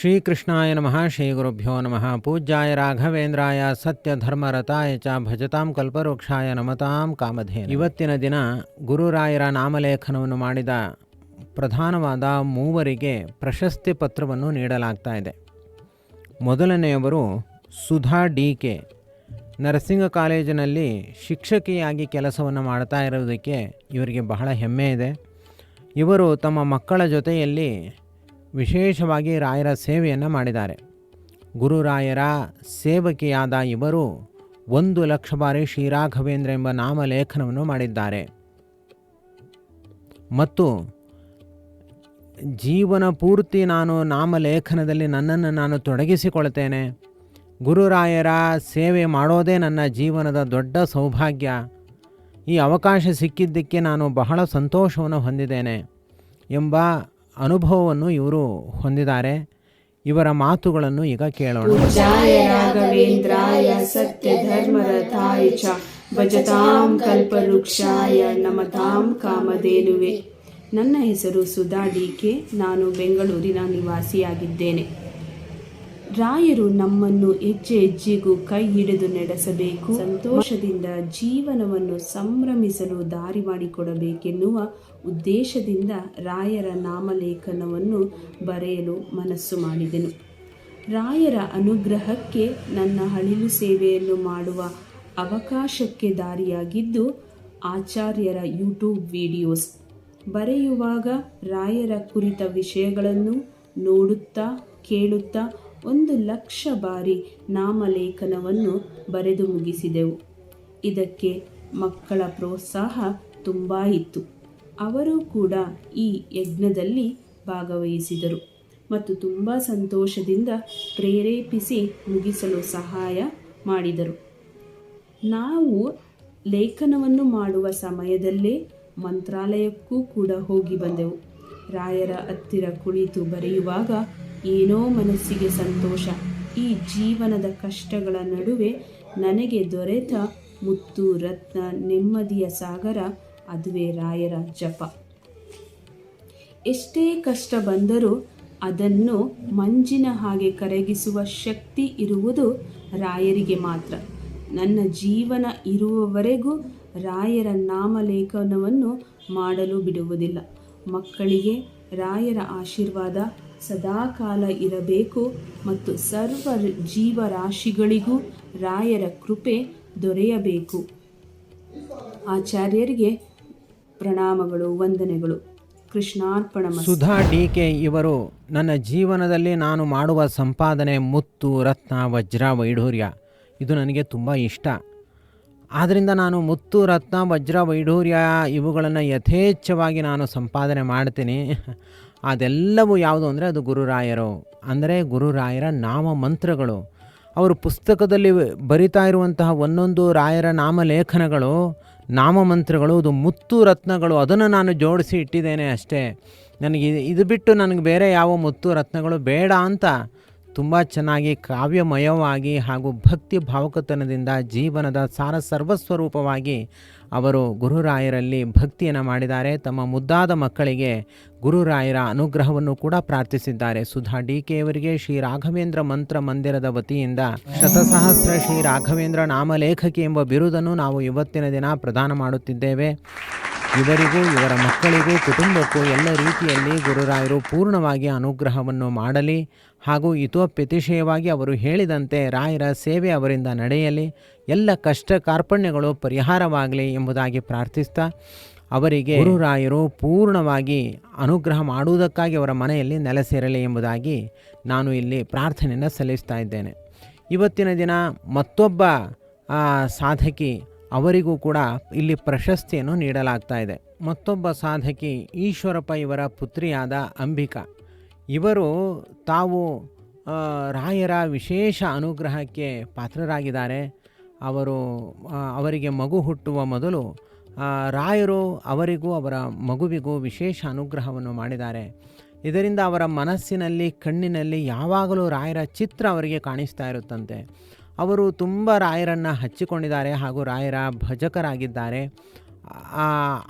ಶ್ರೀಕೃಷ್ಣಾಯ ನಮಃ ಶ್ರೀ ಗುರುಭ್ಯೋ ನಮಃ, ಪೂಜ್ಯಾಯ ರಾಘವೇಂದ್ರಾಯ ಸತ್ಯ ಧರ್ಮರತಾಯ ಚ ಭಜತಾಂ ಕಲ್ಪವೃಕ್ಷಾಯ ನಮತಾಂ ಕಾಮಧೇ ಇವತ್ತಿನ ದಿನ ಗುರುರಾಯರ ನಾಮಲೇಖನವನ್ನು ಮಾಡಿದ ಪ್ರಧಾನವಾದ ಮೂವರಿಗೆ ಪ್ರಶಸ್ತಿ ಪತ್ರವನ್ನು ನೀಡಲಾಗ್ತಾ ಇದೆ. ಮೊದಲನೆಯವರು ಸುಧಾ ಡಿ ಕೆ. ನರ್ಸಿಂಗ್ ಕಾಲೇಜಿನಲ್ಲಿ ಶಿಕ್ಷಕಿಯಾಗಿ ಕೆಲಸವನ್ನು ಮಾಡ್ತಾ ಇರೋದಕ್ಕೆ ಇವರಿಗೆ ಬಹಳ ಹೆಮ್ಮೆ ಇದೆ. ಇವರು ತಮ್ಮ ಮಕ್ಕಳ ಜೊತೆಯಲ್ಲಿ ವಿಶೇಷವಾಗಿ ರಾಯರ ಸೇವೆಯನ್ನು ಮಾಡಿದ್ದಾರೆ. ಗುರುರಾಯರ ಸೇವಕಿಯಾದ ಇವರು ಒಂದು ಲಕ್ಷ ಬಾರಿ ಶ್ರೀರಾಘವೇಂದ್ರ ಎಂಬ ನಾಮಲೇಖನವನ್ನು ಮಾಡಿದ್ದಾರೆ. ಮತ್ತು ಜೀವನ ಪೂರ್ತಿ ನಾನು ನಾಮಲೇಖನದಲ್ಲಿ ನನ್ನನ್ನು ನಾನು ತೊಡಗಿಸಿಕೊಳ್ತೇನೆ. ಗುರುರಾಯರ ಸೇವೆ ಮಾಡೋದೇ ನನ್ನ ಜೀವನದ ದೊಡ್ಡ ಸೌಭಾಗ್ಯ. ಈ ಅವಕಾಶ ಸಿಕ್ಕಿದ್ದಕ್ಕೆ ನಾನು ಬಹಳ ಸಂತೋಷವನ್ನು ಹೊಂದಿದ್ದೇನೆ ಎಂಬ ಅನುಭವವನ್ನು ಇವರು ಹೊಂದಿದ್ದಾರೆ. ಇವರ ಮಾತುಗಳನ್ನು ಈಗ ಕೇಳೋಣ. ರಾಘವೇಂದ್ರಾಯ ಸತ್ಯ ಧರ್ಮರಥಾಯ ಚ ಭಜತಾಂ ಕಲ್ಪವೃಕ್ಷಾಯ ನಮತಾಂ ಕಾಮಧೇನುವೆ. ನನ್ನ ಹೆಸರು ಸುಧಾ ಡಿ ಕೆ. ನಾನು ಬೆಂಗಳೂರಿನ ನಿವಾಸಿಯಾಗಿದ್ದೇನೆ. ರಾಯರು ನಮ್ಮನ್ನು ಹೆಜ್ಜೆ ಹೆಜ್ಜೆಗೂ ಕೈ ಹಿಡಿದು ನಡೆಸಬೇಕು. ಸಂತೋಷದಿಂದ ಜೀವನವನ್ನು ಸಂಭ್ರಮಿಸಲು ದಾರಿ ಮಾಡಿಕೊಡಬೇಕೆನ್ನುವ ಉದ್ದೇಶದಿಂದ ರಾಯರ ನಾಮಲೇಖನವನ್ನು ಬರೆಯಲು ಮನಸ್ಸು ಮಾಡಿದೆನು. ರಾಯರ ಅನುಗ್ರಹಕ್ಕೆ ನನ್ನ ಅಳಿಲು ಸೇವೆಯನ್ನು ಮಾಡುವ ಅವಕಾಶಕ್ಕೆ ದಾರಿಯಾಗಿದ್ದು ಆಚಾರ್ಯರ ಯೂಟ್ಯೂಬ್ ವಿಡಿಯೋಸ್. ಬರೆಯುವಾಗ ರಾಯರ ಕುರಿತ ವಿಷಯಗಳನ್ನು ನೋಡುತ್ತಾ ಕೇಳುತ್ತಾ ಒಂದು ಲಕ್ಷ ಬಾರಿ ನಾಮಲೇಖನವನ್ನು ಬರೆದು ಮುಗಿಸಿದೆವು. ಇದಕ್ಕೆ ಮಕ್ಕಳ ಪ್ರೋತ್ಸಾಹ ತುಂಬ ಇತ್ತು. ಅವರು ಕೂಡ ಈ ಯಜ್ಞದಲ್ಲಿ ಭಾಗವಹಿಸಿದರು ಮತ್ತು ತುಂಬ ಸಂತೋಷದಿಂದ ಪ್ರೇರೇಪಿಸಿ ಮುಗಿಸಲು ಸಹಾಯ ಮಾಡಿದರು. ನಾವು ಲೇಖನವನ್ನು ಮಾಡುವ ಸಮಯದಲ್ಲೇ ಮಂತ್ರಾಲಯಕ್ಕೂ ಕೂಡ ಹೋಗಿ ಬಂದೆವು. ರಾಯರ ಹತ್ತಿರ ಕುಳಿತು ಬರೆಯುವಾಗ ಏನೋ ಮನಸ್ಸಿಗೆ ಸಂತೋಷ. ಈ ಜೀವನದ ಕಷ್ಟಗಳ ನಡುವೆ ನನಗೆ ದೊರೆತ ಮುತ್ತು, ರತ್ನ, ನೆಮ್ಮದಿಯ ಸಾಗರ, ಅದುವೇ ರಾಯರ ಜಪ. ಎಷ್ಟೇ ಕಷ್ಟ ಬಂದರೂ ಅದನ್ನು ಮಂಜಿನ ಹಾಗೆ ಕರಗಿಸುವ ಶಕ್ತಿ ಇರುವುದು ರಾಯರಿಗೆ ಮಾತ್ರ. ನನ್ನ ಜೀವನ ಇರುವವರೆಗೂ ರಾಯರ ನಾಮಲೇಖನವನ್ನು ಮಾಡಲು ಬಿಡುವುದಿಲ್ಲ. ಮಕ್ಕಳಿಗೆ ರಾಯರ ಆಶೀರ್ವಾದ ಸದಾಕಾಲ ಇರಬೇಕು ಮತ್ತು ಸರ್ವ ಜೀವರಾಶಿಗಳಿಗೂ ರಾಯರ ಕೃಪೆ ದೊರೆಯಬೇಕು. ಆಚಾರ್ಯರಿಗೆ ಪ್ರಣಾಮಗಳು, ವಂದನೆಗಳು. ಕೃಷ್ಣಾರ್ಪಣ ಸುಧಾ ಡಿ ಕೆ ಇವರು, ನನ್ನ ಜೀವನದಲ್ಲಿ ನಾನು ಮಾಡುವ ಸಂಪಾದನೆ ಮುತ್ತು, ರತ್ನ, ವಜ್ರ, ವೈಢೂರ್ಯ. ಇದು ನನಗೆ ತುಂಬ ಇಷ್ಟ. ಆದ್ದರಿಂದ ನಾನು ಮುತ್ತು, ರತ್ನ, ವಜ್ರ, ವೈಢೂರ್ಯ ಇವುಗಳನ್ನು ಯಥೇಚ್ಛವಾಗಿ ನಾನು ಸಂಪಾದನೆ ಮಾಡ್ತೀನಿ. ಅದೆಲ್ಲವೂ ಯಾವುದು ಅಂದರೆ ಅದು ಗುರುರಾಯರು. ಅಂದರೆ ಗುರುರಾಯರ ನಾಮ ಮಂತ್ರಗಳು ಅವರು ಪುಸ್ತಕದಲ್ಲಿ ಬರಿತಾ ಇರುವಂತಹ ಒಂದೊಂದು ರಾಯರ ನಾಮಲೇಖನಗಳು, ನಾಮಮಂತ್ರಗಳು, ಅದು ಮುತ್ತು ರತ್ನಗಳು, ಅದನ್ನು ನಾನು ಜೋಡಿಸಿ ಇಟ್ಟಿದ್ದೇನೆ ಅಷ್ಟೇ. ನನಗೆ ಇದು- ಇದು ಬಿಟ್ಟು ನನಗೆ ಬೇರೆ ಯಾವ ಮುತ್ತು ರತ್ನಗಳು ಬೇಡ ಅಂತ ತುಂಬ ಚೆನ್ನಾಗಿ ಕಾವ್ಯಮಯವಾಗಿ ಹಾಗೂ ಭಕ್ತಿ ಭಾವುಕತನದಿಂದ ಜೀವನದ ಸಾರ ಸರ್ವಸ್ವರೂಪವಾಗಿ ಅವರು ಗುರುರಾಯರಲ್ಲಿ ಭಕ್ತಿಯನ್ನು ಮಾಡಿದ್ದಾರೆ. ತಮ್ಮ ಮುದ್ದಾದ ಮಕ್ಕಳಿಗೆ ಗುರುರಾಯರ ಅನುಗ್ರಹವನ್ನು ಕೂಡ ಪ್ರಾರ್ಥಿಸಿದ್ದಾರೆ. ಸುಧಾ ಡಿ ಕೆ ಅವರಿಗೆ ಶ್ರೀ ರಾಘವೇಂದ್ರ ಮಂತ್ರ ಮಂದಿರದ ವತಿಯಿಂದ ಶತಸಹಸ್ರ ಶ್ರೀ ರಾಘವೇಂದ್ರ ನಾಮಲೇಖಕಿ ಎಂಬ ಬಿರುದನ್ನು ನಾವು ಇವತ್ತಿನ ದಿನ ಪ್ರದಾನ ಮಾಡುತ್ತಿದ್ದೇವೆ. ಇವರಿಗೂ, ಇವರ ಮಕ್ಕಳಿಗೂ, ಕುಟುಂಬಕ್ಕೂ ಎಲ್ಲ ರೀತಿಯಲ್ಲಿ ಗುರುರಾಯರು ಪೂರ್ಣವಾಗಿ ಅನುಗ್ರಹವನ್ನು ಮಾಡಲಿ. ಹಾಗೂ ಇತೋಪ್ಯತಿಶಯವಾಗಿ ಅವರು ಹೇಳಿದಂತೆ ರಾಯರ ಸೇವೆ ಅವರಿಂದ ನಡೆಯಲಿ. ಎಲ್ಲ ಕಷ್ಟ ಕಾರ್ಪಣ್ಯಗಳು ಪರಿಹಾರವಾಗಲಿ ಎಂಬುದಾಗಿ ಪ್ರಾರ್ಥಿಸ್ತಾ, ಅವರಿಗೆ ಗುರುರಾಯರು ಪೂರ್ಣವಾಗಿ ಅನುಗ್ರಹ ಮಾಡುವುದಕ್ಕಾಗಿ ಅವರ ಮನೆಯಲ್ಲಿ ನೆಲೆಸಿರಲಿ ಎಂಬುದಾಗಿ ನಾನು ಇಲ್ಲಿ ಪ್ರಾರ್ಥನೆಯನ್ನು ಸಲ್ಲಿಸ್ತಾ ಇದ್ದೇನೆ. ಇವತ್ತಿನ ದಿನ ಮತ್ತೊಬ್ಬ ಸಾಧಕಿ ಅವರಿಗೂ ಕೂಡ ಇಲ್ಲಿ ಪ್ರಶಸ್ತಿಯನ್ನು ನೀಡಲಾಗ್ತಾ ಇದೆ. ಮತ್ತೊಬ್ಬ ಸಾಧಕಿ ಈಶ್ವರಪ್ಪ ಇವರ ಪುತ್ರಿಯಾದ ಅಂಬಿಕಾ. ಇವರು ತಾವು ರಾಯರ ವಿಶೇಷ ಅನುಗ್ರಹಕ್ಕೆ ಪಾತ್ರರಾಗಿದ್ದಾರೆ. ಅವರು ಅವರಿಗೆ ಮಗು ಹುಟ್ಟುವ ಮೊದಲು ರಾಯರು ಅವರಿಗೂ ಅವರ ಮಗುವಿಗೂ ವಿಶೇಷ ಅನುಗ್ರಹವನ್ನು ಮಾಡಿದ್ದಾರೆ. ಇದರಿಂದ ಅವರ ಮನಸ್ಸಿನಲ್ಲಿ, ಕಣ್ಣಿನಲ್ಲಿ ಯಾವಾಗಲೂ ರಾಯರ ಚಿತ್ರ ಅವರಿಗೆ ಕಾಣಿಸ್ತಾ ಇರುತ್ತಂತೆ. ಅವರು ತುಂಬ ರಾಯರನ್ನು ಹಚ್ಚಿಕೊಂಡಿದ್ದಾರೆ ಹಾಗೂ ರಾಯರ ಭಜಕರಾಗಿದ್ದಾರೆ.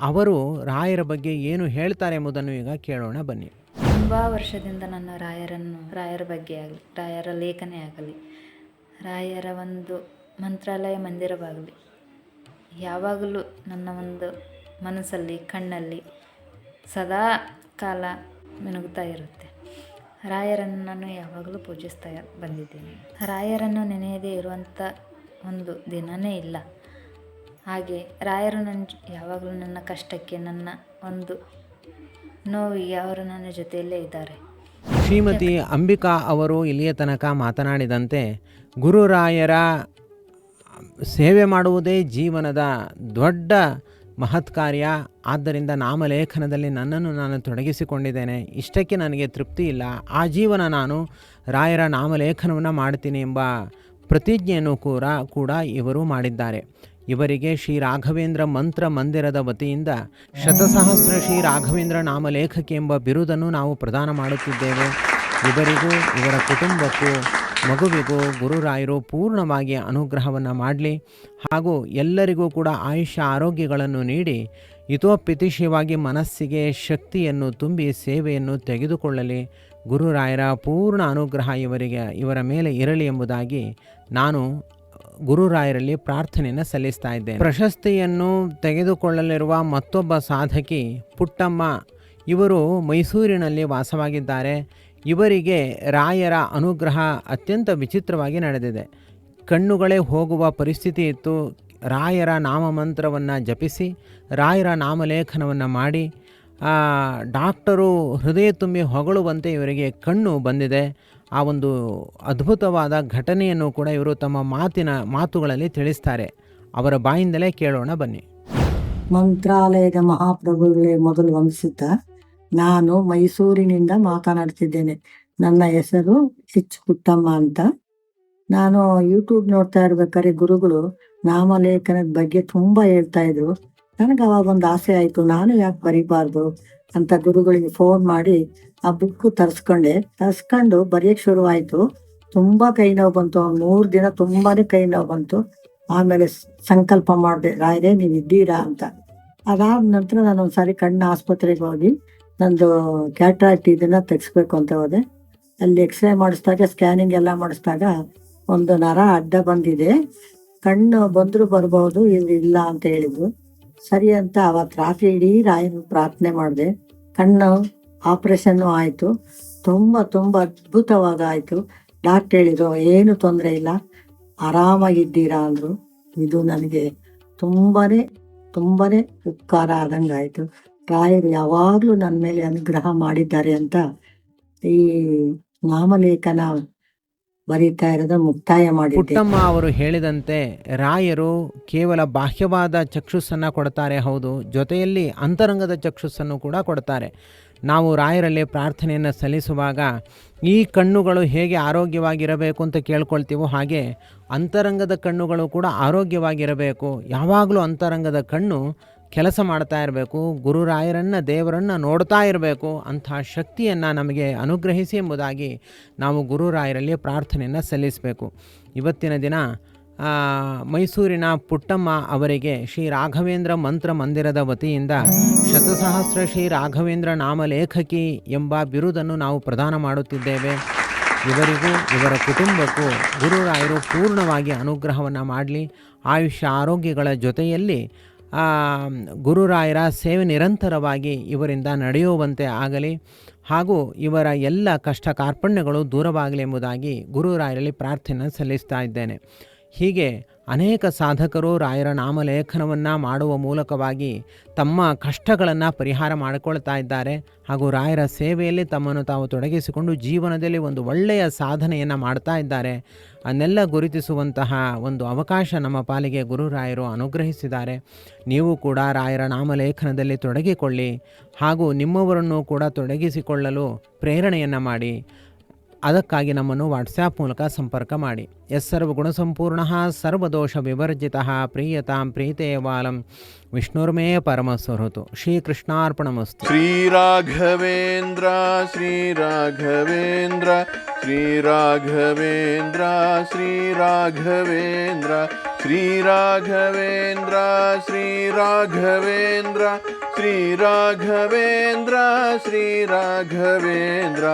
ಅವರು ರಾಯರ ಬಗ್ಗೆ ಏನು ಹೇಳ್ತಾರೆ ಎಂಬುದನ್ನು ಈಗ ಕೇಳೋಣ, ಬನ್ನಿ. ತುಂಬ ವರ್ಷದಿಂದ ನನ್ನ ರಾಯರನ್ನು, ರಾಯರ ಬಗ್ಗೆ ಆಗಲಿ, ರಾಯರ ಲೇಖನೆ ಆಗಲಿ, ರಾಯರ ಒಂದು ಮಂತ್ರಾಲಯ ಮಂದಿರವಾಗಲಿ, ಯಾವಾಗಲೂ ನನ್ನ ಒಂದು ಮನಸ್ಸಲ್ಲಿ, ಕಣ್ಣಲ್ಲಿ ಸದಾ ಕಾಲ ಮಿನುಗುತ್ತಾ ಇರುತ್ತೆ. ರಾಯರನ್ನು ನಾನು ಯಾವಾಗಲೂ ಪೂಜಿಸ್ತಾ ಬಂದಿದ್ದೀನಿ. ರಾಯರನ್ನು ನೆನೆಯದೇ ಇರುವಂಥ ಒಂದು ದಿನವೇ ಇಲ್ಲ. ಹಾಗೆ ರಾಯರು ನನ್ನ ಯಾವಾಗಲೂ ನನ್ನ ಕಷ್ಟಕ್ಕೆ ನನ್ನ ಒಂದು ನೋವಿಗೆ ಅವರು ನನ್ನ ಜೊತೆಯಲ್ಲೇ ಇದ್ದಾರೆ. ಶ್ರೀಮತಿ ಅಂಬಿಕಾ ಅವರು ಇಲ್ಲಿಯ ತನಕ ಮಾತನಾಡಿದಂತೆ ಗುರುರಾಯರ ಸೇವೆ ಮಾಡುವುದೇ ಜೀವನದ ದೊಡ್ಡ ಮಹತ್ ಕಾರ್ಯ ಆದ್ದರಿಂದ ನಾಮಲೇಖನದಲ್ಲಿ ನನ್ನನ್ನು ನಾನು ತೊಡಗಿಸಿಕೊಂಡಿದ್ದೇನೆ. ಇಷ್ಟಕ್ಕೆ ನನಗೆ ತೃಪ್ತಿ ಇಲ್ಲ. ಆ ಜೀವನ ನಾನು ರಾಯರ ನಾಮಲೇಖನವನ್ನು ಮಾಡ್ತೀನಿ ಎಂಬ ಪ್ರತಿಜ್ಞೆಯನ್ನು ಕೂಡ ಕೂಡ ಇವರು ಮಾಡಿದ್ದಾರೆ. ಇವರಿಗೆ ಶ್ರೀ ರಾಘವೇಂದ್ರ ಮಂತ್ರ ಮಂದಿರದ ವತಿಯಿಂದ ಶತಸಹಸ್ರ ಶ್ರೀ ರಾಘವೇಂದ್ರ ನಾಮಲೇಖಕ ಎಂಬ ಬಿರುದನ್ನು ನಾವು ಪ್ರದಾನ ಮಾಡುತ್ತಿದ್ದೇವೆ. ಇವರಿಗೂ, ಇವರ ಕುಟುಂಬಕ್ಕೂ ಮಗುವಿಗೂ ಗುರುರಾಯರು ಪೂರ್ಣವಾಗಿ ಅನುಗ್ರಹವನ್ನು ಮಾಡಲಿ ಹಾಗೂ ಎಲ್ಲರಿಗೂ ಕೂಡ ಆಯುಷ್ಯ ಆರೋಗ್ಯಗಳನ್ನು ನೀಡಿ ಇತೋಪಿತಿಶಯವಾಗಿ ಮನಸ್ಸಿಗೆ ಶಕ್ತಿಯನ್ನು ತುಂಬಿ ಸೇವೆಯನ್ನು ತೆಗೆದುಕೊಳ್ಳಲಿ. ಗುರುರಾಯರ ಪೂರ್ಣ ಅನುಗ್ರಹ ಇವರಿಗೆ, ಇವರ ಮೇಲೆ ಇರಲಿ ಎಂಬುದಾಗಿ ನಾನು ಗುರುರಾಯರಲ್ಲಿ ಪ್ರಾರ್ಥನೆಯನ್ನು ಸಲ್ಲಿಸ್ತಾ ಇದ್ದೇನೆ. ಪ್ರಶಸ್ತಿಯನ್ನು ತೆಗೆದುಕೊಳ್ಳಲಿರುವ ಮತ್ತೊಬ್ಬ ಸಾಧಕಿ ಪುಟ್ಟಮ್ಮ, ಇವರು ಮೈಸೂರಿನಲ್ಲಿ ವಾಸವಾಗಿದ್ದಾರೆ. ಇವರಿಗೆ ರಾಯರ ಅನುಗ್ರಹ ಅತ್ಯಂತ ವಿಚಿತ್ರವಾಗಿ ನಡೆದಿದೆ. ಕಣ್ಣುಗಳೇ ಹೋಗುವ ಪರಿಸ್ಥಿತಿ ಇತ್ತು. ರಾಯರ ನಾಮಮಂತ್ರವನ್ನು ಜಪಿಸಿ, ರಾಯರ ನಾಮಲೇಖನವನ್ನು ಮಾಡಿ ಡಾಕ್ಟರು ಹೃದಯ ತುಂಬಿ ಹೊಗಳುವಂತೆ ಇವರಿಗೆ ಕಣ್ಣು ಬಂದಿದೆ. ಆ ಒಂದು ಅದ್ಭುತವಾದ ಘಟನೆಯನ್ನು ಕೂಡ ಇವರು ತಮ್ಮ ಮಾತಿನ, ಮಾತುಗಳಲ್ಲಿ ತಿಳಿಸ್ತಾರೆ. ಅವರ ಬಾಯಿಂದಲೇ ಕೇಳೋಣ ಬನ್ನಿ. ಮಂತ್ರಾಲಯದ ಮಹಾಪ್ರಭುಗಳೇ, ಮೊದಲು ವಂದಿಸುತ್ತಾ ನಾನು ಮೈಸೂರಿನಿಂದ ಮಾತನಾಡ್ತಿದ್ದೇನೆ. ನನ್ನ ಹೆಸರು ಎಚ್ ಪುಟ್ಟಮ್ಮ ಅಂತ. ನಾನು ಯೂಟ್ಯೂಬ್ ನೋಡ್ತಾ ಇರ್ಬೇಕಾದ್ರೆ ಗುರುಗಳು ನಾಮಲೇಖನದ ಬಗ್ಗೆ ತುಂಬಾ ಹೇಳ್ತಾ ಇದ್ರು. ನನಗೆ ಅವಾಗ ಒಂದು ಆಸೆ ಆಯ್ತು, ನಾನು ಯಾಕೆ ಬರಿಬಾರ್ದು ಅಂತ ಗುರುಗಳಿಗೆ ಫೋನ್ ಮಾಡಿ ಆ ಬುಕ್ ತರಿಸ್ಕೊಂಡೆ. ತರಿಸ್ಕೊಂಡು ಬರೆಯಕ್ಕೆ ಶುರುವಾಯಿತು. ತುಂಬಾ ಕೈ ನೋವು ಬಂತು. ಮೂರ್ ದಿನ ತುಂಬಾನೇ ಕೈ ನೋವು ಬಂತು. ಆಮೇಲೆ ಸಂಕಲ್ಪ ಮಾಡಿದೆ, ರಾಯರೇ ನೀವು ಇದ್ದೀರಾ ಅಂತ. ಅದಾದ ನಂತರ ನಾನು ಒಂದ್ಸಾರಿ ಕಣ್ಣು ಆಸ್ಪತ್ರೆಗೆ ಹೋಗಿ ನಂದು ಕ್ಯಾಟ್ರಾಕ್ಟ್ ಇದನ್ನ ತೆಗಿಸ್ಬೇಕು ಅಂತ ಹೋದೆ. ಅಲ್ಲಿ ಎಕ್ಸ್ರೇ ಮಾಡಿಸಿದಾಗ ಸ್ಕ್ಯಾನಿಂಗ್ ಎಲ್ಲ ಮಾಡಿಸಿದಾಗ ಒಂದು ನರ ಅಡ್ಡ ಬಂದಿದೆ. ಕಣ್ಣು ಬಂದರೂ ಬರ್ಬೋದು ಇಲ್ಲಿ ಇಲ್ಲ ಅಂತ ಹೇಳಿದ್ರು. ಸರಿ ಅಂತ ಅವತ್ತು ರಾತ್ರಿ ಇಡೀ ರಾಯನ ಪ್ರಾರ್ಥನೆ ಮಾಡಿದೆ. ಕಣ್ಣು ಆಪ್ರೇಷನ್ನು ಆಯಿತು. ತುಂಬ ತುಂಬ ಅದ್ಭುತವಾದ ಆಯಿತು. ಡಾಕ್ಟ್ರ್ ಹೇಳಿದ್ರು, ಏನು ತೊಂದರೆ ಇಲ್ಲ. ಆರಾಮಾಗಿದ್ದೀರಾ? ಅಂದರು. ಇದು ನನಗೆ ತುಂಬಾ ತುಂಬಾ ಉಪಕಾರ ಆದಂಗೆ ಆಯಿತು ರಾಯರು ಯಾವಾಗಲೂ ನನ್ನ ಮೇಲೆ ಅನುಗ್ರಹ ಮಾಡಿದ್ದಾರೆ ಅಂತ ಈ ನಾಮಲೇಖನ ಬರೀತಾ ಇರೋದ ಮುಕ್ತಾಯ ಮಾಡಿ ಪುಟ್ಟಮ್ಮ ಅವರು ಹೇಳಿದಂತೆ ರಾಯರು ಕೇವಲ ಬಾಹ್ಯವಾದ ಚಕ್ಷುಸ್ಸನ್ನು ಕೊಡ್ತಾರೆ ಹೌದು, ಜೊತೆಯಲ್ಲಿ ಅಂತರಂಗದ ಚಕ್ಷುಸ್ಸನ್ನು ಕೂಡ ಕೊಡ್ತಾರೆ. ನಾವು ರಾಯರಲ್ಲಿ ಪ್ರಾರ್ಥನೆಯನ್ನು ಸಲ್ಲಿಸುವಾಗ ಈ ಕಣ್ಣುಗಳು ಹೇಗೆ ಆರೋಗ್ಯವಾಗಿರಬೇಕು ಅಂತ ಕೇಳ್ಕೊಳ್ತೀವೋ ಹಾಗೆ ಅಂತರಂಗದ ಕಣ್ಣುಗಳು ಕೂಡ ಆರೋಗ್ಯವಾಗಿರಬೇಕು. ಯಾವಾಗಲೂ ಅಂತರಂಗದ ಕಣ್ಣು ಕೆಲಸ ಮಾಡ್ತಾ ಇರಬೇಕು ಗುರುರಾಯರನ್ನು ದೇವರನ್ನು ನೋಡ್ತಾ ಇರಬೇಕು ಅಂಥ ಶಕ್ತಿಯನ್ನು ನಮಗೆ ಅನುಗ್ರಹಿಸಿ ಎಂಬುದಾಗಿ ನಾವು ಗುರುರಾಯರಲ್ಲಿ ಪ್ರಾರ್ಥನೆಯನ್ನು ಸಲ್ಲಿಸಬೇಕು. ಇವತ್ತಿನ ದಿನ ಮೈಸೂರಿನ ಪುಟ್ಟಮ್ಮ ಅವರಿಗೆ ಶ್ರೀ ರಾಘವೇಂದ್ರ ಮಂತ್ರ ಮಂದಿರದ ವತಿಯಿಂದ ಶತಸಹಸ್ರ ಶ್ರೀ ರಾಘವೇಂದ್ರ ನಾಮಲೇಖಕಿ ಎಂಬ ಬಿರುದನ್ನು ನಾವು ಪ್ರದಾನ ಮಾಡುತ್ತಿದ್ದೇವೆ. ಇವರಿಗೂ, ಇವರ ಕುಟುಂಬಕ್ಕೂ ಗುರುರಾಯರು ಪೂರ್ಣವಾಗಿ ಅನುಗ್ರಹವನ್ನು ಮಾಡಲಿ. ಆಯುಷ್ಯ ಆರೋಗ್ಯಗಳ ಜೊತೆಯಲ್ಲಿ ಗುರುರಾಯರ ಸೇವೆ ನಿರಂತರವಾಗಿ ಇವರಿಂದ ನಡೆಯುವಂತೆ ಆಗಲಿ ಹಾಗೂ ಇವರ ಎಲ್ಲ ಕಷ್ಟ ಕಾರ್ಪಣ್ಯಗಳು ದೂರವಾಗಲಿ ಎಂಬುದಾಗಿ ಗುರುರಾಯರಲ್ಲಿ ಪ್ರಾರ್ಥನೆ ಸಲ್ಲಿಸ್ತಾ ಇದ್ದೇನೆ. ಹೀಗೆ ಅನೇಕ ಸಾಧಕರು ರಾಯರ ನಾಮಲೇಖನವನ್ನು ಮಾಡುವ ಮೂಲಕವಾಗಿ ತಮ್ಮ ಕಷ್ಟಗಳನ್ನು ಪರಿಹಾರ ಮಾಡಿಕೊಳ್ತಾ ಇದ್ದಾರೆ. ಹಾಗೂ ರಾಯರ ಸೇವೆಯಲ್ಲಿ ತಮ್ಮನ್ನು ತಾವು ತೊಡಗಿಸಿಕೊಂಡು ಜೀವನದಲ್ಲಿ ಒಂದು ಒಳ್ಳೆಯ ಸಾಧನೆಯನ್ನು ಮಾಡ್ತಾ ಇದ್ದಾರೆ. ಅದನ್ನೆಲ್ಲ ಗುರುತಿಸುವಂತಹ ಒಂದು ಅವಕಾಶ ನಮ್ಮ ಪಾಲಿಗೆ ಗುರುರಾಯರು ಅನುಗ್ರಹಿಸಿದ್ದಾರೆ. ನೀವು ಕೂಡ ರಾಯರ ನಾಮಲೇಖನದಲ್ಲಿ ತೊಡಗಿಕೊಳ್ಳಿ ಹಾಗೂ ನಿಮ್ಮವರನ್ನು ಕೂಡ ತೊಡಗಿಸಿಕೊಳ್ಳಲು ಪ್ರೇರಣೆಯನ್ನು ಮಾಡಿ. ಅದಕ್ಕಾಗಿ ನಮ್ಮನ್ನು ವಾಟ್ಸ್ಆ್ಯಪ್ ಮೂಲಕ ಸಂಪರ್ಕ ಮಾಡಿ. ಎಸ್ ಸರ್ವಗುಣಸಂಪೂರ್ಣ ಸರ್ವದೋಷ ವಿವರ್ಜಿತ, ಪ್ರಿಯತಾಂ ಪ್ರೀತೇವಾಲಂ. ವಿಷ್ಣುರ್ಮೇ ಪರಮಸ್ವರತು. ಶ್ರೀಕೃಷ್ಣಾರ್ಪಣಮಸ್ತು. ಶ್ರೀರಾಘವೇಂದ್ರ ಶ್ರೀರಾಘವೇಂದ್ರ ಶ್ರೀರಾಘವೇಂದ್ರ ಶ್ರೀರಾಘವೇಂದ್ರ ಶ್ರೀರಾಘವೇಂದ್ರ ಶ್ರೀರಾಘವೇಂದ್ರ ಶ್ರೀರಾಘವೇಂದ್ರ ಶ್ರೀರಾಘವೇಂದ್ರ.